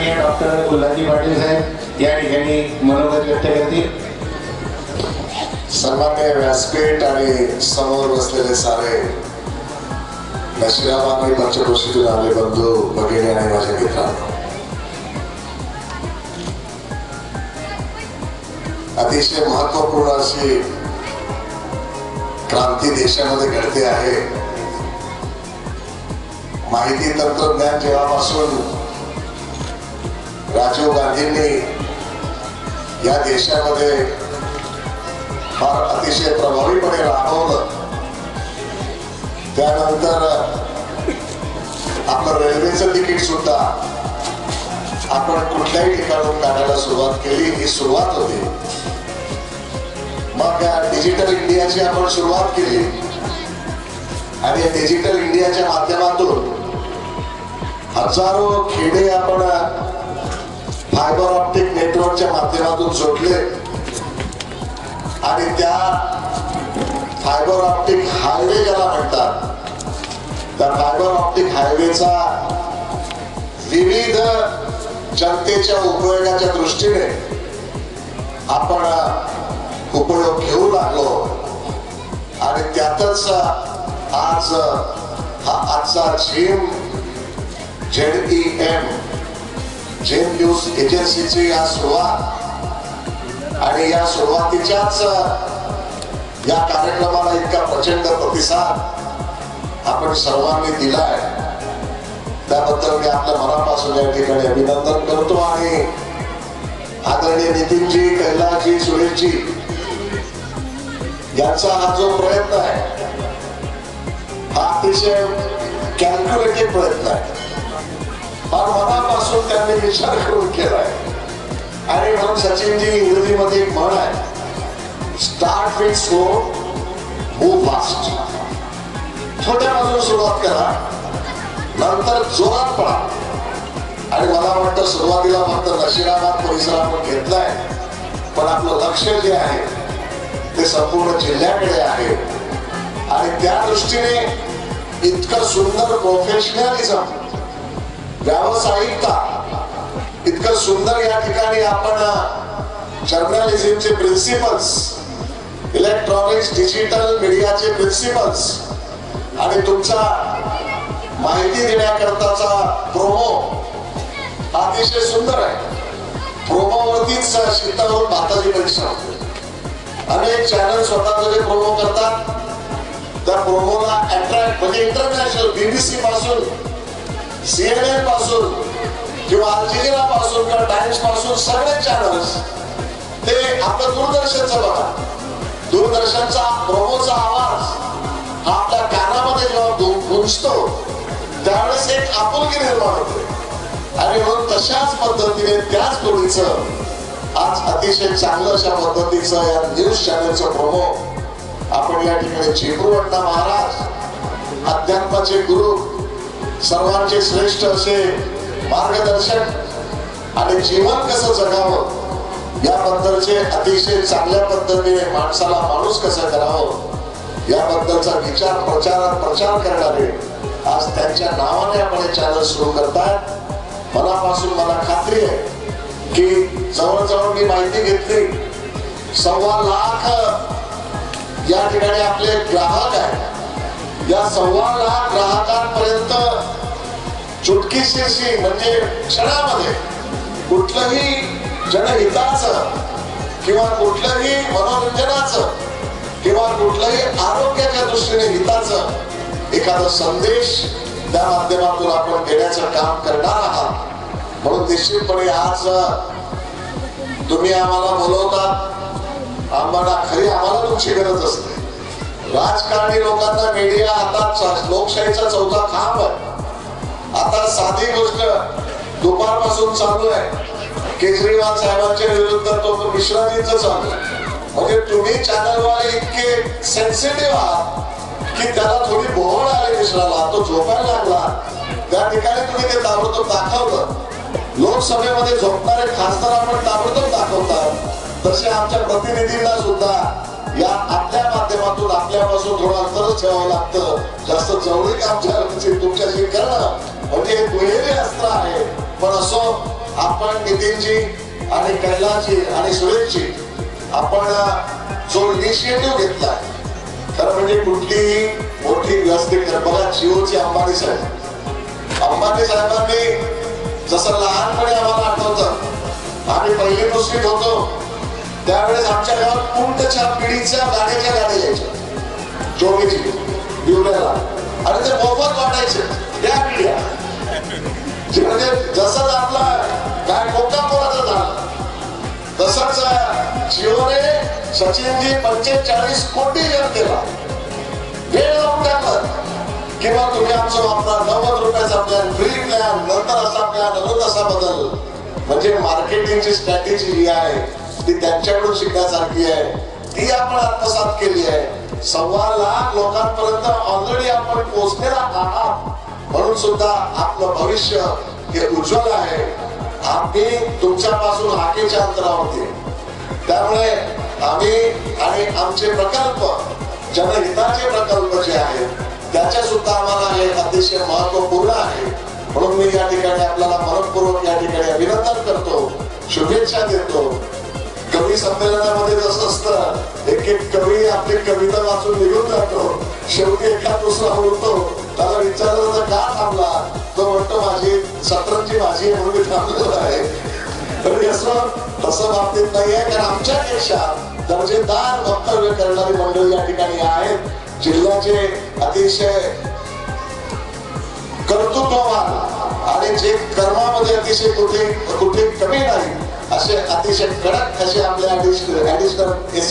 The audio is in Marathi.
आदरणीय डॉक्टर गुल्हाजी पाटील साहेब या ठिकाणी मनोगत व्यक्त करतील. सन्मान्य व्यासपीठ आणि समोर बसलेले सारे नशिराम आणि पंचक्रोशीतून आले बंधू भगिनी आणि माझ्या मित्रांनो अतिशय महत्त्वपूर्ण अशी क्रांती देशामध्ये घडते आहे. माहिती तंत्रज्ञान जेव्हापासून राजीव गांधींनी या देशामध्ये फार अतिशय प्रभावीपणे राबवलं. त्यानंतर आपलं रेल्वेचं तिकीट सुद्धा आपण कुठल्याही ठिकाणून काढायला सुरुवात केली ही सुरुवात होती. मग या डिजिटल इंडियाची आपण सुरुवात केली. आणि या डिजिटल इंडियाच्या माध्यमातून हजारो खेडे आपण फायबर ऑप्टिक नेटवर्कच्या माध्यमातून जोडले. आणि त्या फायबर ऑप्टिक हायवे ज्याला म्हणतात त्या फायबर ऑप्टिक हायवेचा विविध जनतेच्या उपयोगाच्या दृष्टीने आपण उपयोग घेऊ लागलो. आणि त्यातच आज हा आजचा ZEM Z E M ZEM news एजन्सीची या सुरुवात आणि या सुरुवातीच्याच या कार्यक्रमाला इतका प्रचंड प्रतिसाद आपण सर्वांनी दिलाय. त्याबद्दल मी आपल्या मनापासून या ठिकाणी अभिनंदन करतो आणि आदरणीय नितीनजी कैलासजी सुरेशजी यांचा हा जो प्रयत्न आहे हा अतिशय कॅल्क्युलेटेड प्रयत्न आहे. फार मनापासून त्यांनी विचार करून केलाय. आणि म्हणून सचिनजी इंग्रजीमध्ये एक म्हण आहे start with slow move fast छोट्या बाजूला सुरुवात करा नंतर जोरात पडा आणि मला वाटतं सुरुवातीला फक्त नशिराबाद परिसर आपण घेतलाय पण आपलं लक्ष जे आहे ते संपूर्ण जिल्ह्याकडे आहे. आणि त्या दृष्टीने इतकं सुंदर प्रोफेशनलिझम व्यावसायिकता इतकं सुंदर या ठिकाणी आपण जर्नलिझमचे प्रिन्सिपल्स इलेक्ट्रॉनिक्स डिजिटल मीडियाचे प्रिन्सिपल्स आणि तुमचा माहिती देण्याकरताचा प्रोमो अतिशय सुंदर आहे. प्रोमोवरतीच शीतावरून भाताची परीक्षा होते. अनेक चॅनल स्वतःचे जे प्रोमो करतात त्या प्रोमोला अट्रॅक्ट म्हणजे इंटरनॅशनल बीबीसी पासून सीएनएनपासून किंवा अल्जिजिरा पासून किंवा टाइम्सपासून सगळे चॅनल्स ते आपलं दूरदर्शनचं बघा. दूरदर्शनचा प्रोमोचा आवाज हा आपल्या कानामध्ये जेव्हा गुंजतो त्यावेळेस एक आपुलकी निर्माण होते. आणि म्हणून तशाच पद्धतीने त्याच टोळीचं आज अतिशय चांगलं अशा पद्धतीचं या न्यूज चॅनलचं प्रोमो आपण या ठिकाणी झेंडू अण्णा महाराज. अध्यात्माचे गुरु सर्वांचे श्रेष्ठ असे मार्गदर्शक आणि जीवन कसं जगावं याबद्दलचे अतिशय चांगल्या पद्धतीने माणसाला माणूस कसं करावं याबद्दलचा विचार प्रचार प्रचार करणारे आज त्यांच्या नावाने आपण हे चॅनल सुरू करतायत मनापासून मला खात्री आहे की जवळजवळ मी माहिती घेतली सव्वा लाख या ठिकाणी आपले ग्राहक आहेत. या सव्वा लाख ग्राहकांपर्यंत चुटकीशी म्हणजे क्षणामध्ये कुठलंही जनहिताचं किंवा कुठलंही मनोरंजनाचं किंवा कुठलंही आरोग्याच्या दृष्टीने हिताचं एखादा संदेश त्या माध्यमातून आपण देण्याचं काम करणार आहात. म्हणून निश्चितपणे आज तुम्ही आम्हाला बोलवता आम्हाला खरी आम्हाला तुमची गरज असते. राजकारणी लोकांना मीडिया आता लोकशाहीचा चौथा खांब आहे. आता साधी गोष्ट दुपारपासून चालू आहे. केजरीवाल साहेबांच्या विरुद्ध तो मिश्राजींचं चालू आहे. म्हणजे तुम्ही चॅनलवाले इतके सेन्सिटिव्ह आहात की त्याला थोडी बोहळ आली मिश्राला. तो झोपायला लागला. त्या ठिकाणी तुम्ही ते ताबडतोब दाखवलं. लोकसभेमध्ये झोपणारे खासदार आपण ताबडतोब दाखवतात. तसे आमच्या प्रतिनिधींना सुद्धा या आपल्या माध्यमातून आपल्यापासून थोडं अंतरच ठेवावं लागतं. जास्त जवळीक आमच्या तुमच्याशी करणं म्हणजे हे दुहेरी अस्त्र आहे. पण असो आपण नितीनजी आणि कैलासजी आणि सुरेशजी आपण जो इनिशिएटिव्ह घेतला खरं म्हणजे कुठलीही मोठी व्यवस्थित बघा जिओची अंबानी साहेब. अंबानी साहेबांनी जसं लहानपणी आम्हाला आठवतं आम्ही पहिली दुसरीत होतो त्यावेळेस आमच्या गावात कुंट छापी जिओने सचिनजी पंचेचाळीस कोटी जनतेला वेळ लावून टाकलं किंवा तुम्ही आमचं वापरा नव्वद रुपयाचा प्लॅन फ्री प्लॅन नंतर असा प्लॅन अजून असा बदल. म्हणजे मार्केटिंगची स्ट्रॅटेजी जी आहे ती त्यांच्याकडून शिकण्यासारखी आहे. ती आपण आत्मसात केली आहे. सव्वा लाख लोकांपर्यंत ऑलरेडी आपण पोहोचलेला आहात. म्हणून सुद्धा आपलं भविष्य हे उज्ज्वल आहे. आम्ही तुमच्यापासून हाकेच्या अंतरावरती त्यामुळे आम्ही आणि आमचे प्रकल्प जनहिताचे प्रकल्प जे आहेत त्याचे सुद्धा आम्हाला हे अतिशय महत्त्वपूर्ण आहे. म्हणून मी या ठिकाणी आपल्याला मनपूर्वक या ठिकाणी अभिनंदन करतो शुभेच्छा देतो. कवी संमेलनामध्ये जसं असतं एक एक कवी आपली कविता वाचून निघून जातो. शेवटी एका दुसरा बोलतो. त्याला विचारलं तर का थांबला? तो म्हणतो माझी सतरंजी माझी म्हणून मी थांबलेलो आहे. तर असं तसं बाबतीत नाही आहे कारण आमच्या देशात दर्जेदार वक्तव्य करणारी मंडळी या ठिकाणी आहेत. जिल्ह्याचे अतिशय कर्तृत्ववान आणि जे कर्मामध्ये अतिशय कुठे कुठे कमी नाही असे अतिशय कडक असे आपले ऍडिशनल